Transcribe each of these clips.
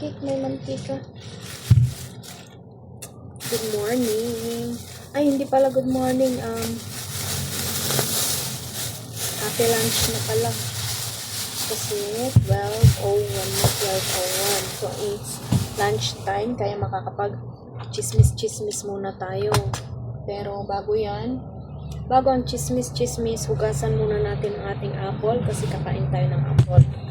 cake, may mantika. Good morning. Ay, hindi pala good morning. Um, happy lunch na pala. Kasi 12.01 na 12.01. So, it's lunch time. Kaya makakapag chismis-chismis muna tayo. Pero bago yan, bago ang chismis-chismis, hugasan muna natin ang ating apple kasi kakain tayo ng apple.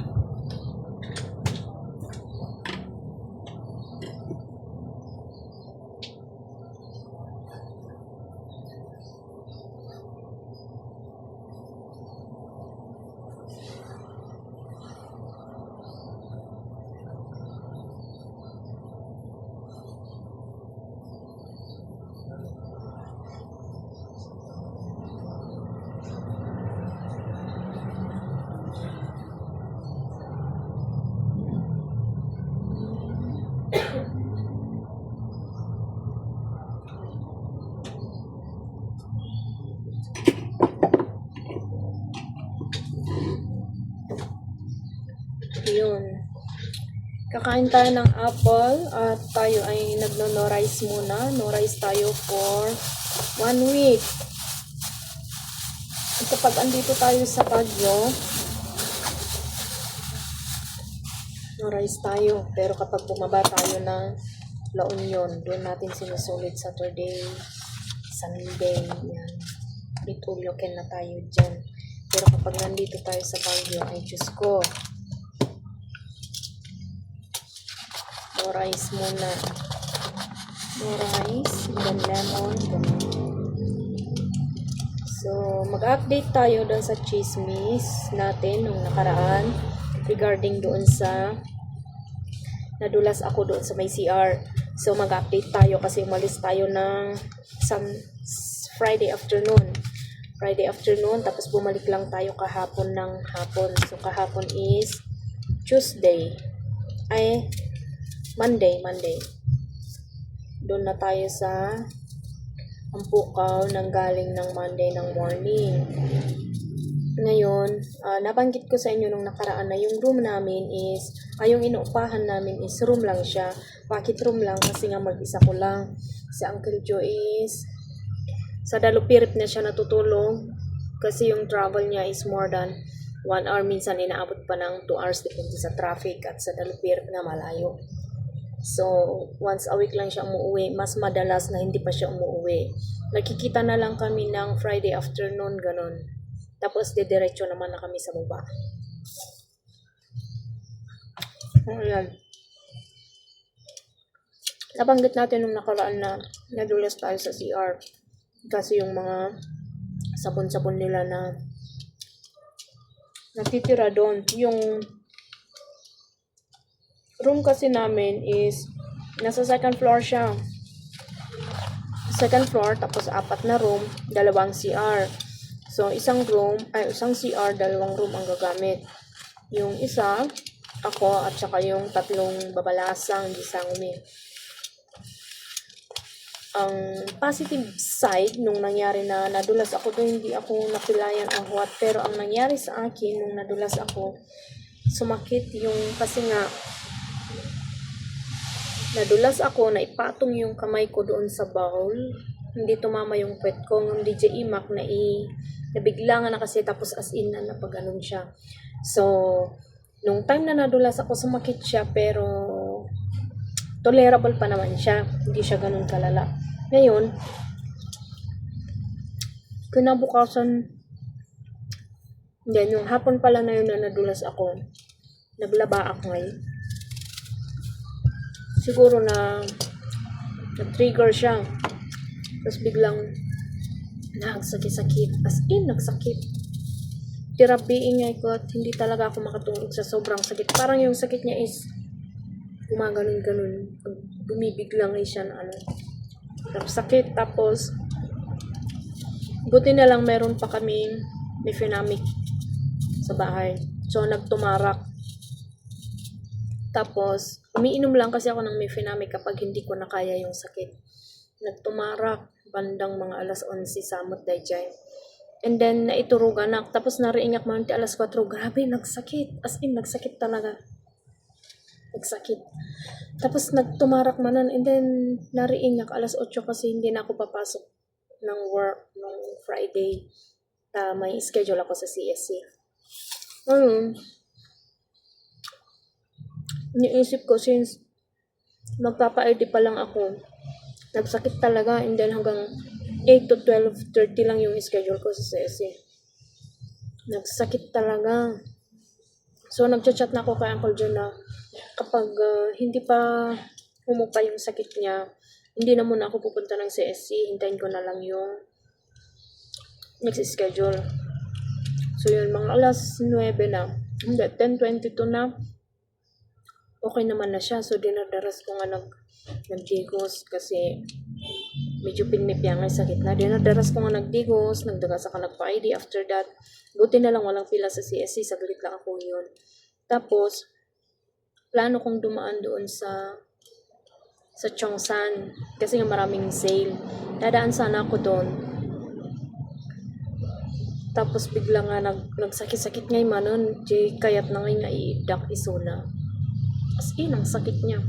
Yun. Kakain tayo ng apple at tayo ay nagno-no muna. No rice tayo for one week. At kapag andito tayo sa Baguio, no tayo. Pero kapag bumaba tayo ng La Union, doon natin sinusulit Saturday, Sunday, yan. Bitulyokin na tayo dyan. Pero kapag nandito tayo sa Baguio, ay Diyos ko, No rice muna. No rice, then lemon, ganun. So, mag-update tayo doon sa chismis natin nung nakaraan regarding doon sa nadulas ako doon sa may CR. So, mag-update tayo kasi umalis tayo ng some Friday afternoon. Friday afternoon, tapos bumalik lang tayo kahapon ng hapon. So, kahapon is Tuesday. Ay, Monday, Monday. Doon na tayo sa Ampukaw nang galing ng Monday ng morning. Ngayon, ah, nabanggit ko sa inyo nung nakaraan na yung room namin is, ay yung inuupahan namin is room lang siya. Bakit room lang? Kasi nga mag-isa ko lang. Si Uncle Joe is, sa Dalupirip na siya natutulog. Kasi yung travel niya is more than 1 hour. Minsan inaabot pa ng 2 hours depende sa traffic at sa Dalupirip na malayo. So, once a week lang siya umuwi. Mas madalas na hindi pa siya umuwi. Nakikita na lang kami ng Friday afternoon, ganun. Tapos, didiretso naman na kami sa baba. Ayan. Nabanggit natin nung nakaraan na nadulas tayo sa CR. Kasi yung mga sabon-sabon nila na natitira doon. Yung room kasi namin is nasa second floor siya. Second floor, tapos apat na room, dalawang CR. So, isang room, ay isang CR, dalawang room ang gagamit. Yung isa, ako, at saka yung tatlong babalasang gisangmi. Ang positive side nung nangyari na nadulas ako doon, hindi ako napilayan ang huwat. Pero ang nangyari sa akin nung nadulas ako, sumakit yung kasi nga Nadulas ako na ipatong yung kamay ko doon sa bowl. Hindi tumama yung pet ko. Ng DJ Imac na i nabigla nga na kasi tapos as in na napaganon siya. So, nung time na nadulas ako, sumakit siya pero tolerable pa naman siya. Hindi siya ganun kalala. Ngayon, kinabukasan, yan, yung hapon pala na yun na nadulas ako, naglaba ako ngayon siguro na nag-trigger siya. Tapos biglang nagsakit-sakit. As in, nagsakit. Therapy ingay ko hindi talaga ako makatulog sa sobrang sakit. Parang yung sakit niya is gumaganon-ganon. Bumibiglang ay siya na ano. Tapos sakit. Tapos buti na lang meron pa kaming mefenamic sa bahay. So, nagtumarak. Tapos, umiinom lang kasi ako ng mefenamic kapag hindi ko na kaya yung sakit. Nagtumarak bandang mga alas 11 samot dayjay. And then, naiturugan na. Tapos, nariingak man ti alas 4. Grabe, nagsakit. As in, nagsakit talaga. Nagsakit. Tapos nagtumarak manan and then nariing nak alas 8 kasi hindi na ako papasok ng work nung Friday. Ta may schedule ako sa CSC. Ayun. Iniisip ko since magpapa-ID pa lang ako, nagsakit talaga and then hanggang 8 to 12.30 lang yung schedule ko sa CSC. Nagsakit talaga. So, nagchat-chat na ako kay Uncle John na kapag ah, hindi pa humupa yung sakit niya, hindi na muna ako pupunta ng CSC. Hintayin ko na lang yung next schedule. So, yun, mga alas 9 na. Hindi, 10.22 na. Okay naman na siya. So, dinadaras ko nga nag, nagdigos kasi medyo pinmipyang ay sakit na. Dinadaras ko nga nagdigos, nagdagas ako nagpa-ID after that. Buti na lang walang pila sa CSC, saglit lang ako yun. Tapos, plano kong dumaan doon sa sa Chongsan kasi nga maraming sale. Dadaan sana ako doon. Tapos bigla nga nag, nagsakit-sakit ngay manon, di kayat na ngay nga iidak isuna. As in, ang sakit niya.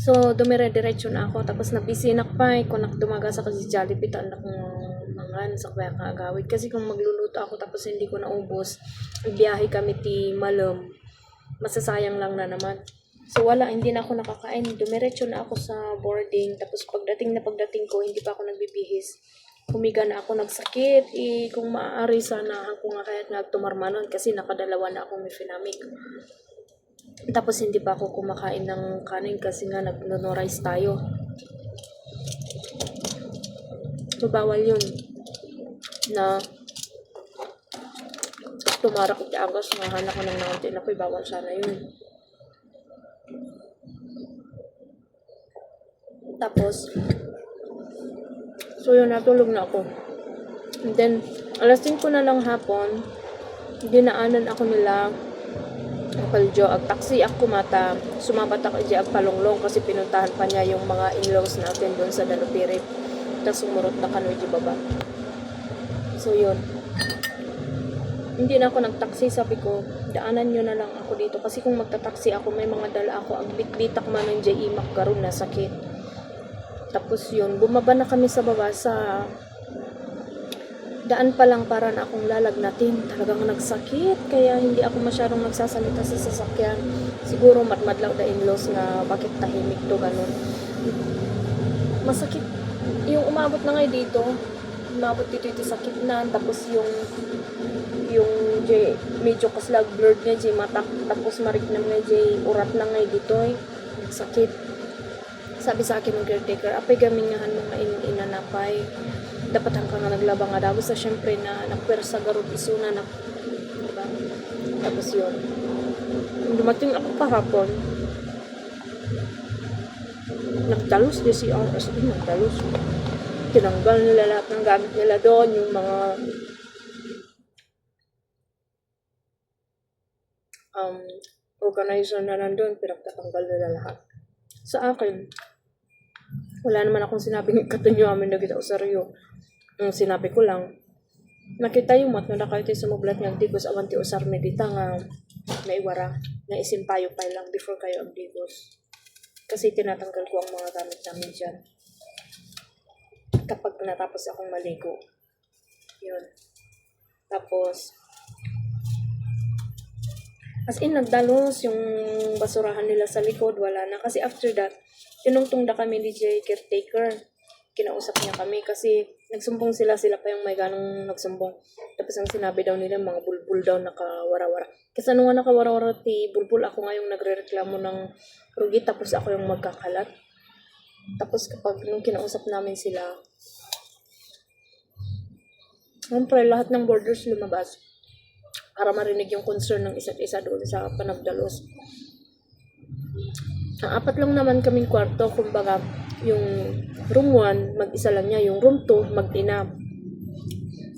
So, dumire-diretso na ako. Tapos nabisinak pa. Kung nakdumaga sa kasi Jollibee, taan akong mangan sa kaya kaagawid. Kasi kung magluluto ako tapos hindi ko naubos, biyahe kami ti Malum, masasayang lang na naman. So, wala, hindi na ako nakakain. Dumiretso na ako sa boarding. Tapos pagdating na pagdating ko, hindi pa ako nagbibihis. Humiga na ako nagsakit. Eh, kung maaari sana ako nga kahit nagtumarmanon kasi nakadalawa na akong mifinamic. Tapos hindi pa ako kumakain ng kanin kasi nga nag-nonorize tayo. So, bawal yun. Na tumarak at agas, mahanap ko ng naunti na bawal sana yun. Tapos, so yun, natulog na ako. And then, alas 5 na lang hapon, dinaanan ako nila Uncle Joe, ag taxi ako mata, sumabat ako di ag palonglong kasi pinuntahan pa niya yung mga in-laws natin doon sa Danupirit. Tapos sumurot na kanoy di baba. So yun. Hindi na ako nagtaxi, sabi ko, daanan nyo na lang ako dito. Kasi kung magta-taxi ako, may mga dala ako, ang bitbitak man ng J.E. karon na sakit. Tapos yun, bumaba na kami sa baba sa daan pa lang para na akong lalagnatin. Talagang nagsakit, kaya hindi ako masyadong nagsasalita sa sasakyan. Siguro matmadlaw da in-laws na bakit tahimik to, ganun. Masakit. Yung umabot na ngayon dito, umabot dito ito sa kitna, tapos yung yung J, medyo kaslag blurred nga J mata, tapos marik na nga J, urat na nga dito eh. Nagsakit. Sabi sa akin ng caretaker, apay gamingahan mga in inanapay dapat ang nga naglabang nga sa syempre na nakwersa garod isuna na diba? tapos yun. Dumating ako kahapon nagdalos di si RS din nagdalos. Tinanggal nila lahat ng gamit nila doon yung mga um, organizer na nandun pinagtatanggal nila lahat. Sa akin wala naman akong sinabing katunyo amin na kita usaryo ang sinabi ko lang, nakita yung mat na kahit sa mublat ng digos awan ti usar medita nga naiwara na isimpayo pa lang before kayo ang digos. Kasi tinatanggal ko ang mga gamit namin dyan. Kapag natapos akong maligo. Yun. Tapos, as in, nagdalos yung basurahan nila sa likod, wala na. Kasi after that, tinungtong na kami ni Jay caretaker kinausap niya kami kasi nagsumbong sila, sila pa yung may ganong nagsumbong. Tapos ang sinabi daw nila, mga bulbul daw nakawara-wara. Kasi ano nga nakawara-wara ti bulbul, ako nga yung nagre-reklamo ng rugi, tapos ako yung magkakalat. Tapos kapag nung kinausap namin sila, Siyempre, lahat ng borders lumabas para marinig yung concern ng isa't isa doon sa panagdalos. Ang apat lang naman kaming kwarto, kumbaga, yung room 1, mag-isa lang niya. Yung room 2, mag-ina.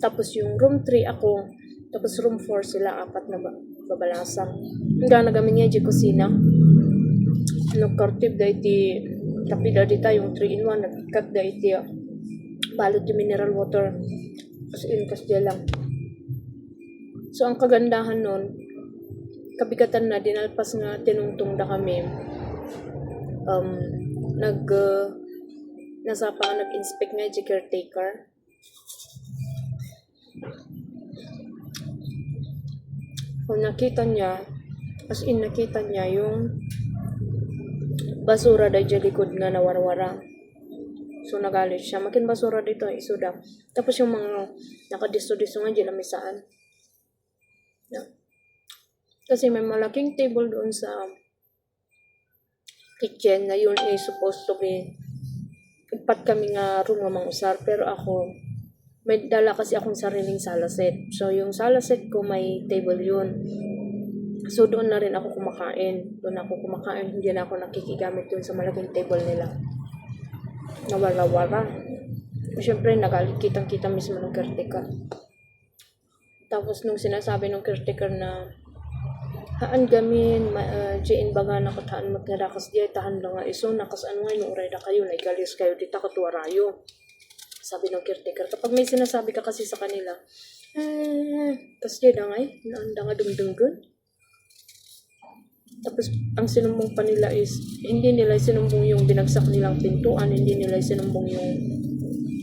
Tapos yung room 3, ako. Tapos room 4, sila apat na ba babalasang. Hanggang nagamin niya di kusina. Nagkartib da iti tapi da dita yung 3 in 1. Nagkat da iti balot yung mineral water. As in, kas lang. So, ang kagandahan nun, kabigatan na dinalpas nga tinungtong da kami um nag uh, nasa pa nag-inspect nga di caretaker. Kung nakita niya as in nakita niya yung basura dahil dyan likod nga nawarwara. So nagalit siya. Makin basura dito isuda tapos yung mga nakadisto-disto nga dyan lamisaan. Yeah. kasi may malaking table doon sa kitchen na yun is supposed to be upat kami nga room nga mangusar pero ako may dala kasi akong sariling sala set. So yung sala set ko may table yun. So doon na rin ako kumakain. Doon ako kumakain. Hindi na ako nakikigamit doon sa malaking table nila. Nawala-wala. Syempre nagalit kitang kita mismo ng caretaker. Tapos nung sinasabi ng caretaker na haan gamin uh, baga na kataan magngarakas diya tahan lang nga iso nakas ano nga inuuray na kayo naigalis kayo dita katuwarayo sabi ng caretaker kapag may sinasabi ka kasi sa kanila eh kas diya da nga eh naanda nga dumdunggun tapos ang sinumbong pa nila is hindi nila sinumbong yung binagsak nilang pintuan hindi nila sinumbong yung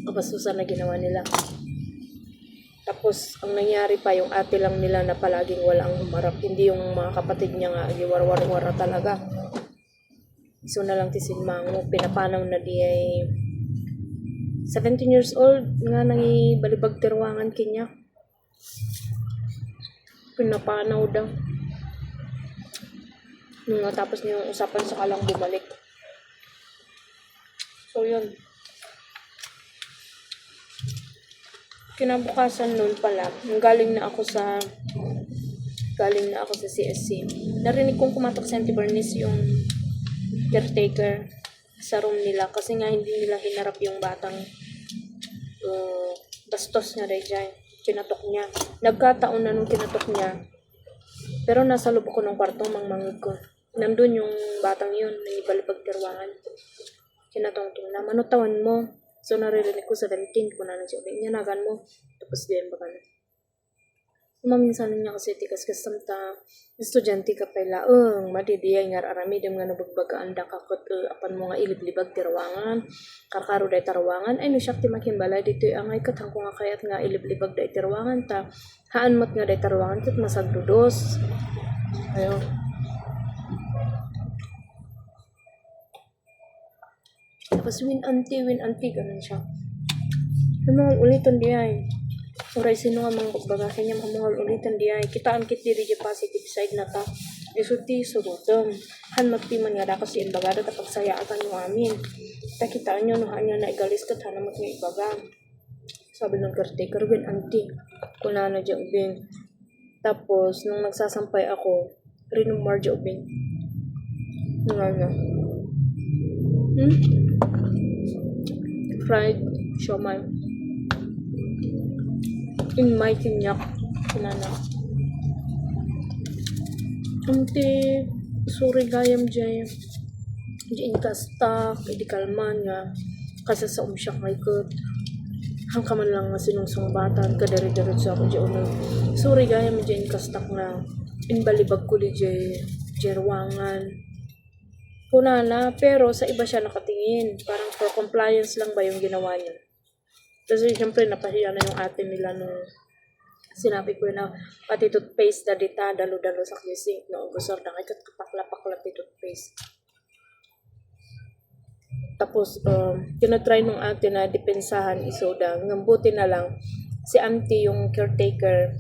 kapastusan na ginawa nila tapos, ang nangyari pa, yung ate lang nila na palaging walang humarap. Hindi yung mga kapatid niya nga, giwar-war-wara talaga. So na lang tisin mango, pinapanaw na di ay 17 years old, nga nangi balibag tirwangan kinya. Pinapanaw daw. Nung natapos niya yung usapan sa kalang bumalik. So yun. Kinabukasan noon pala, galing na ako sa galing na ako sa CSC, narinig kong kumatok sa Auntie Bernice yung caretaker sa room nila kasi nga hindi nila hinarap yung batang uh, bastos na dyan. Kinatok niya. Nagkataon na nung kinatok niya, pero nasa loob ko ng kwarto, mangmangig ko. Nandun yung batang yun, na ibalipag tirwangan. Kinatong-tong na, manutawan mo. So, naririnig ko 17 kung na siya. Nyanagan mo. Tapos din baka na. Maminsan niya kasi tikas kasam ta estudyante ka pala ang madidiyay nga arami dem nga nabagbaga anda kakot uh, apan mo nga iliblibag tirawangan karkaro day tarawangan ay no siya ti makin bala dito angay katang ko nga kayat nga iliblibag day tirawangan ta haan mat nga day tarawangan tit masagdudos ayo Tapos win anti, win anti, ganun siya. Hamangal ulitan di ay. Oray sino nga mga baga kanya hamangal ulitan di ay. Kitaan kit diri di positive side na ta. Isuti surutom. Han magtiman nga da kasi yung baga da saya atan yung amin. Ta kitaan nyo no hanya na igalis ka tanamat nga ibaga. Sabi ng caretaker, win anti. Kuna na dyan ubing. Tapos, nung nagsasampay ako, rinumar dyan ubing. Nga na. Hmm? Fried siomay. In my kinyak. Kinana. Ante, sorry gayam jay. Diyan kasta, di kalman nga. Kasi sa umsyak ngay kot. Hang ka man lang nga sinungsong batan, kadari-dari sa ako diyan unang. Sorry gayam diyan kastak nga. Inbalibag ko di jay jerwangan puna na, pero sa iba siya nakatingin. Parang for compliance lang ba yung ginawa niya. Kasi syempre napahiya na yung ate nila nung sinabi ko na pati toothpaste na dita, dalo-dalo sa kising. No, gusto na kahit kapakla-pakla ti toothpaste. Tapos, um, tinatry nung ate na depensahan isoda. Ngambuti na lang, si auntie yung caretaker,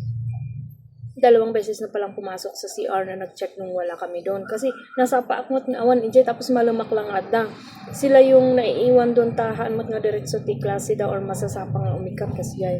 dalawang beses na palang pumasok sa CR na nag-check nung wala kami doon. Kasi nasa paakmat nga awan inje tapos malumak lang adda. Sila yung naiiwan doon tahan mat nga diretso ti klase daw or masasapa nga umikap kasi ay.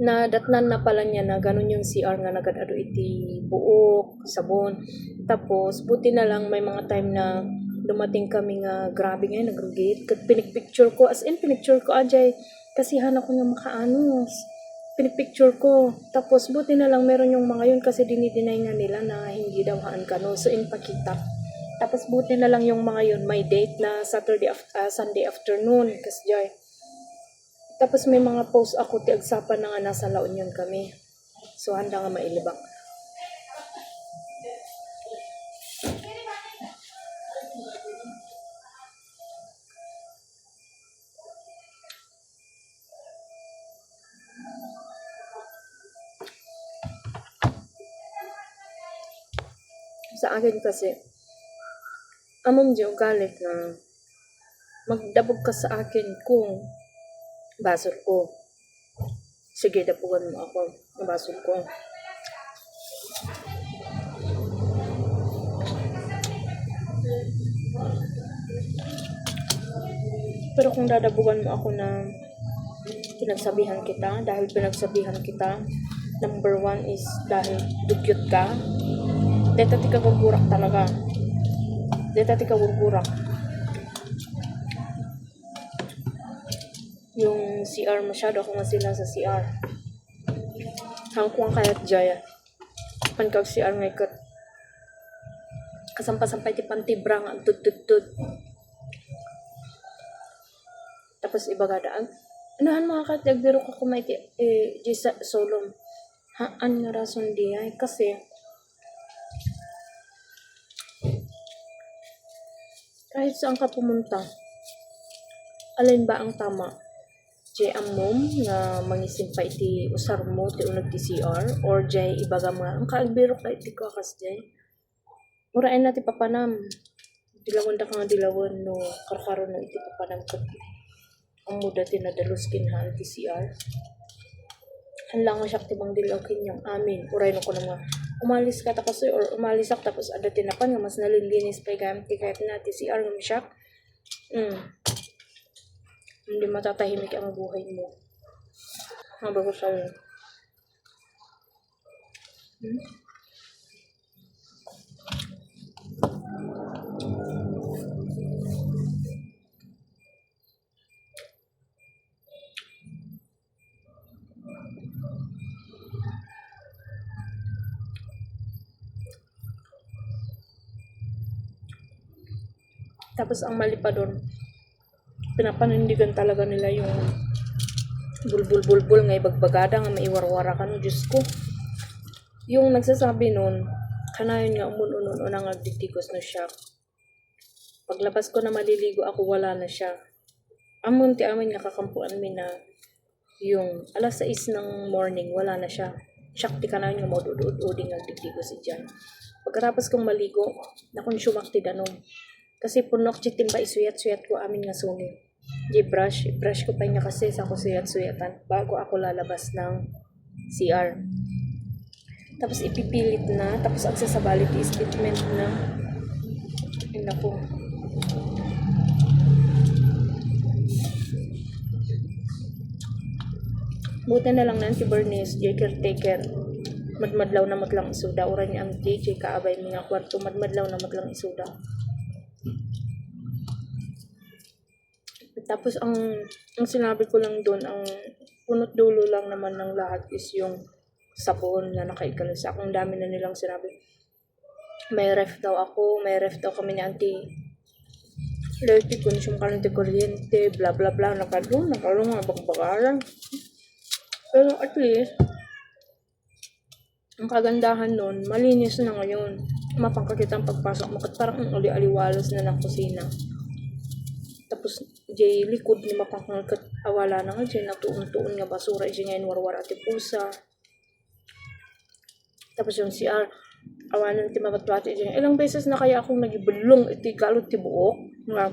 Na datnan na pala niya na ganun yung CR nga nagadado iti buok, sabon. Tapos buti na lang may mga time na dumating kami nga grabe nga nagrugate. Kat pinikpicture ko as in pinicture ko ajay kasi hanap ko nga makaanos pinipicture ko. Tapos, buti na lang meron yung mga yun kasi dinideny nga nila na hindi daw haan ka no. So, in pakita. Tapos, buti na lang yung mga yun may date na Saturday, af- ah, Sunday afternoon. Kasi joy. Tapos, may mga post ako ti agsapan na nga nasa La Union kami. So, handa nga mailibang. Akin kasi, amon di ugalit na magdabog ka sa akin kung basol ko. Sige, dapugan mo ako basol ko. Pero kung dadabugan mo ako na pinagsabihan kita, dahil pinagsabihan kita, number one is dahil dugyot ka, deta ti ka gurgurak talaga. Deta ti ka gurgurak. Yung CR masyado ako masila sa CR. Hangkuang kayat jaya. Pankag CR ngay kat. Kasampa-sampay ti pantibrang ang tud-tud-tud. Tapos iba gadaan. Anahan mga kat, nagbiro ka kumay ti, eh, solom. Haan nga rason di ay kasi kahit saan ka pumunta, alin ba ang tama? Jay amom nga mangisim pa iti usar mo ti unag ti CR or jay ibaga mga ang kaagbiro ka iti kakas jay. Murain na ti papanam. Dilawon da ka nga dilawon no karkaro no iti papanam kat ang muda ti nadalos kinhan ti CR. Hanlang nga siya ti bang dilaw kinyang amin. Uray no ko na nga umalis ka tapos or umalis ak tapos ada tinapan nga mas nalilinis pa gamit ti kahit na ti CR nga siya. Mm. Hindi matatahimik ang buhay mo. Habang ko sabi. Hmm? Tapos ang mali pa doon, pinapanindigan talaga nila yung bulbul-bulbul nga ibagbagada nga maiwarwara ka no, Diyos ko. Yung nagsasabi nun, kanayon nga umun-unon unang agditigos na siya. Paglabas ko na maliligo ako, wala na siya. Amon ti amin nga kakampuan mi na yung alas 6 ng morning, wala na siya. Siyak ti kanayon nga maudud-uding agditigos si Jan. Pagkatapos kong maligo, nakonsumak ti danom. Kasi punok chitim ba isuyat-suyat ko amin nga suni. Di brush, brush ko pa niya kasi sa ko suyat-suyatan bago ako lalabas ng CR. Tapos ipipilit na, tapos ang sasabalit statement na. Yun ako. Buti na lang na si Bernice, J. caretaker. Madmadlaw na matlang isuda. Ura niya ang DJ kaabay mga kwarto. Madmadlaw na matlang isuda. Tapos ang ang sinabi ko lang doon, ang punot dulo lang naman ng lahat is yung sabon na nakaigala sa akin. Ang dami na nilang sinabi. May ref daw ako, may ref daw kami ni auntie. Lati konsum ka ng kuryente, bla bla bla, nakalo, nakalo mga bagbagaran. Pero at least, ang kagandahan nun, malinis na ngayon. Mapangkakita ang pagpasok mo, parang ang ali-aliwalas na ng kusina. Tapos, jay likod ni mapangkat awala na nga jay natuon-tuon nga basura jay ngayon warwar ati pusa. Tapos yung CR, awanan ti mapatwati jay ilang beses na kaya akong nagibulong iti galot ti buok nga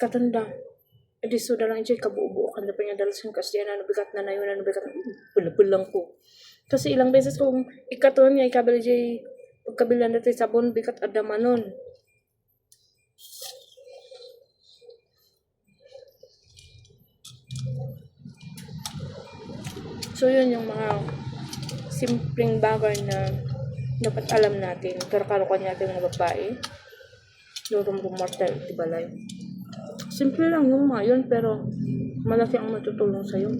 katanda. Edi so dalang jay kabuo-buo kan pa niya dalasan kasi na nabigat na na yun na nabigat na pulapulang ko. Kasi ilang beses kong ikaton niya ikabili jay pagkabilan natin sabon bigat adamanon. So, yun yung mga simpleng bagay na dapat alam natin. Karakarukan natin mga babae. Lurong rumortal, tibalay. Simple lang yung mga yun, pero malaki ang matutulong sa'yo.